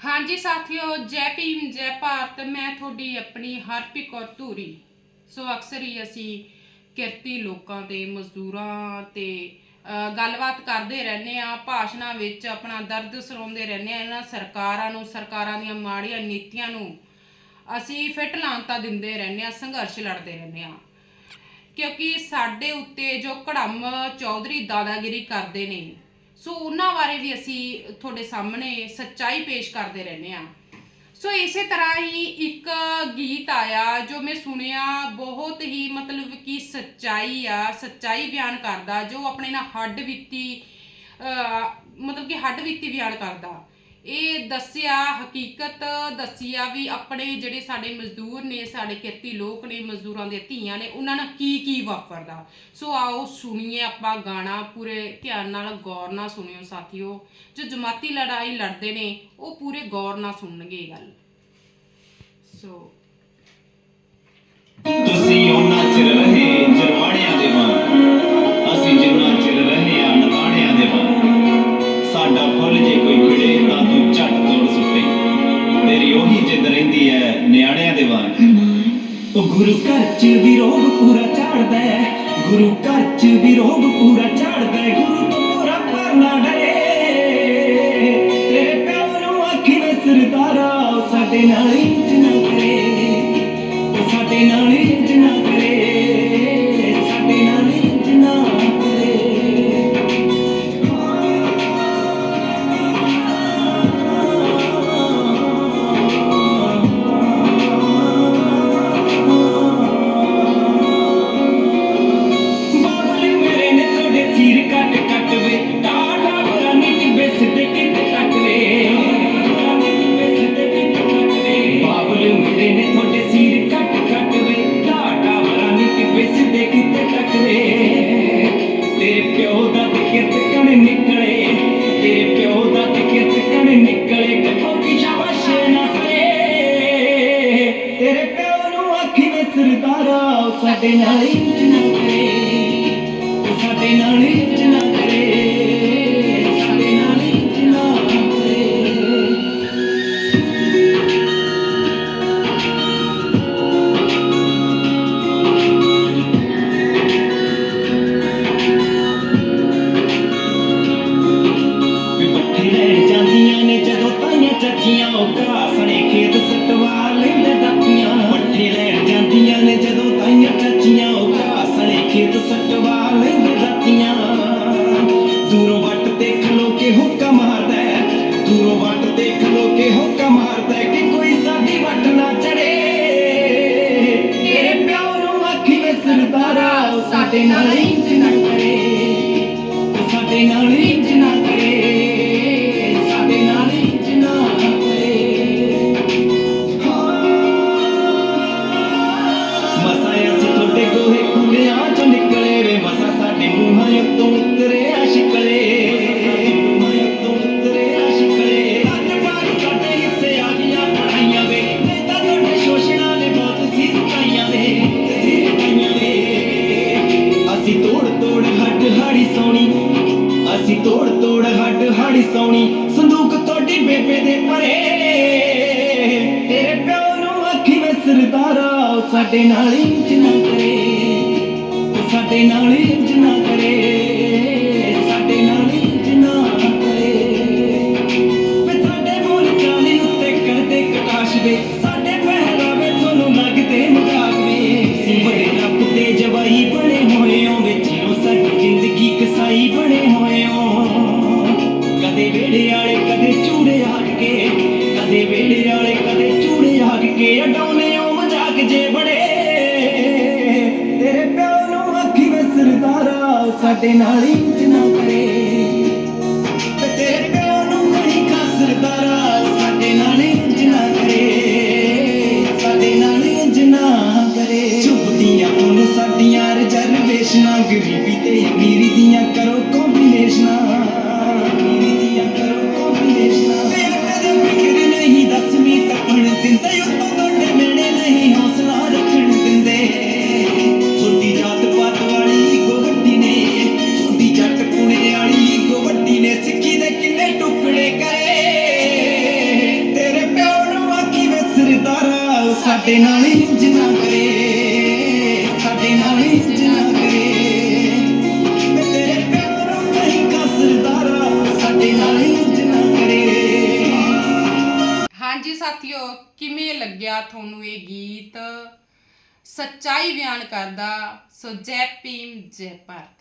ਹਾਂਜੀ ਸਾਥੀਓ, ਜੈ ਭੀਮ, ਜੈ ਭਾਰਤ, ਮੈਂ ਤੁਹਾਡੀ ਆਪਣੀ ਹਰਪ੍ਰੀਤ ਕੌਰ ਧੂਰੀ। ਸੋ ਅਕਸਰ ਹੀ ਅਸੀਂ ਕਿਰਤੀ ਲੋਕਾਂ ਦੇ ਮਜ਼ਦੂਰਾਂ ਤੇ ਗੱਲਬਾਤ ਕਰਦੇ ਰਹਿੰਦੇ ਆ ਭਾਸ਼ਣਾਂ ਵਿੱਚ ਆਪਣਾ ਦਰਦ ਸਰੋਂਦੇ ਰਹਿੰਦੇ ਆ ਇਹਨਾਂ ਸਰਕਾਰਾਂ ਨੂੰ, ਸਰਕਾਰਾਂ ਦੀਆਂ ਮਾੜੀਆਂ ਨੀਤੀਆਂ ਨੂੰ ਅਸੀਂ ਫਿੱਟ ਲਾਂਤਾ ਦਿੰਦੇ ਰਹਿੰਦੇ ਆ ਸੰਘਰਸ਼ ਲੜਦੇ ਰਹਿੰਦੇ ਆ ਕਿਉਂਕਿ ਸਾਡੇ ਉੱਤੇ ਜੋ ਕੜਮ ਚੌਧਰੀ ਦਾਦਾਗਿਰੀ ਕਰਦੇ ਨੇ ਸੋ ਉਹਨਾਂ ਬਾਰੇ ਵੀ ਅਸੀਂ ਤੁਹਾਡੇ ਸਾਹਮਣੇ ਸੱਚਾਈ ਪੇਸ਼ ਕਰਦੇ ਰਹਿੰਦੇ ਆ ਸੋ ਇਸੇ ਤਰ੍ਹਾਂ ਹੀ ਇੱਕ ਗੀਤ ਆਇਆ ਜੋ ਮੈਂ ਸੁਣਿਆ ਬਹੁਤ ਹੀ ਮਤਲਬ ਕਿ ਸੱਚਾਈ ਆ, ਸੱਚਾਈ ਬਿਆਨ ਕਰਦਾ, ਜੋ ਆਪਣੇ ਨਾਲ ਹੱਡ ਬੀਤੀ ਮਤਲਬ ਕਿ ਹੱਡ ਬੀਤੀ ਬਿਆਨ ਕਰਦਾ। ਇਹ ਦੱਸਿਆ, ਹਕੀਕਤ ਦੱਸੀ ਆ ਵੀ ਆਪਣੇ ਜਿਹੜੇ ਸਾਡੇ ਮਜ਼ਦੂਰ ਨੇ, ਸਾਡੇ ਕਿਰਤੀ ਲੋਕ ਨੇ, ਮਜ਼ਦੂਰਾਂ ਦੇ ਧੀਆਂ ਨੇ, ਉਹਨਾਂ ਨਾਲ ਕੀ ਕੀ ਵਾਪਰਦਾ? ਸੋ ਆਓ ਸੁਣੀਏ ਆਪਾਂ ਗਾਣਾ ਪੂਰੇ ਧਿਆਨ ਨਾਲ, ਗੌਰ ਨਾਲ ਸੁਣਿਓ ਸਾਥੀਓ। ਜੋ ਜਮਾਤੀ ਲੜਾਈ ਲੜਦੇ ਨੇ, ਉਹ ਪੂਰੇ ਗੌਰ ਨਾਲ ਸੁਣਨਗੇ ਇਹ ਗੱਲ। ਸੋ ਗੁਰੂ ਘਰ ਚ ਵੀ ਰੋਗ ਪੂਰਾ ਝਾੜਦਾ ਹੈ। ਗੁਰੂ ਘਰ ਚ ਵੀ ਰੋਗ ਪੂਰਾ ਝਾੜਦਾ ਹੈ। ਗੁਰੂ ਤੋਂ ਪੂਰਾ ਪਰ ਡਰੇ। ਤੇਰੇ ਪਿਓ ਨੂੰ ਆਖੀ ਵੇ ਸਰਦਾਰਾ ਸਾਡੇ ਨਾਲ ਇੰਜ ਨਾ ਕਰੇ। ਸਾਡੇ ਨਾਲ ਇੰਜ ਨਾ ਕਰੇ। ਨਿਕਲੇ, ਤੇਰੇ ਪਿਓ ਦਾ ਤੇ ਕਿਰਤ ਨਿਕਲੇ ਕੱਪੋ ਕੀ ਸ਼ਾਬਾਸ਼ ਨਾ ਤੇਰੇ ਪਿਓ ਨੂੰ ਆਖੀ ਵੇ ਸਰਦਾਰਾ ਸਾਡੇ ਨਾਲ ਇੰਜ ਨਾ ਕਰੇ ਸਾਡੇ ਨਾਲ ਇੰਜ ਨਾ ਸਾਡੀ ਵੱਟ ਨਾ ਚੜੇ ਤੇਰੇ ਪਿਓ ਨੂੰ ਆਖੀ ਵੇ ਸਾਡੇ ਨਾਲ ਇੰਜ ਨਾ ਕਰੇ। ਸਾਡੇ ਨਾਲ ਹੱਡ ਹਾੜੀ ਸੰਦੂਕ ਤੁਹਾਡੀ ਬੇਬੇ ਦੇ ਪਰੇ। ਤੇਰੇ ਪਿਓ ਨੂੰ ਆਖੀ ਵੇ ਸਰਦਾਰਾ ਸਾਡੇ ਨਾਲ ਇੰਜ ਨਾ ਕਰੇ। ਸਾਡੇ ਨਾਲ ਇੰਜ ਨਾ ਕਰੇ। ਵਾਲੇ ਕਦੇ ਚੂੜੇ ਆਗ ਕੇ, ਕਦੇ ਵੇੜੇ ਵਾਲੇ ਕਦੇ ਚੂੜੇ ਆਗ ਕੇ ਅਡਾਉਨੇ ਉਹ ਮਜ਼ਾਕ ਜੇ ਬੜੇ। ਤੇਰੇ ਪਿਓ ਨੂੰ ਆਖੀ ਵੇ ਸਰਦਾਰਾ, ਸਾਡੇ ਨਾਲ ਇੰਜ ਨਾ ਸਾਡੇ ਨਾਲ ਇੰਜ ਨਾ ਕਰੇ, ਸਾਡੇ ਨਾਲ ਇੰਜ ਨਾ ਕਰੇ। ਵੇ ਤੇਰੇ ਪਿਆਰੋਂ ਨਹੀਂ ਕਸਰਦਾਰਾ ਸਾਡੇ ਨਾਲ ਇੰਜ ਨਾ ਕਰੇ। ਹਾਂਜੀ ਸਾਥੀਓ, ਕਿਵੇਂ ਲੱਗਿਆ ਤੁਹਾਨੂੰ ਇਹ ਗੀਤ? ਸੱਚਾਈ ਬਿਆਨ ਕਰਦਾ, ਸੋ ਜੈ ਭੀਮ, ਜੈ ਭਾਰਤ।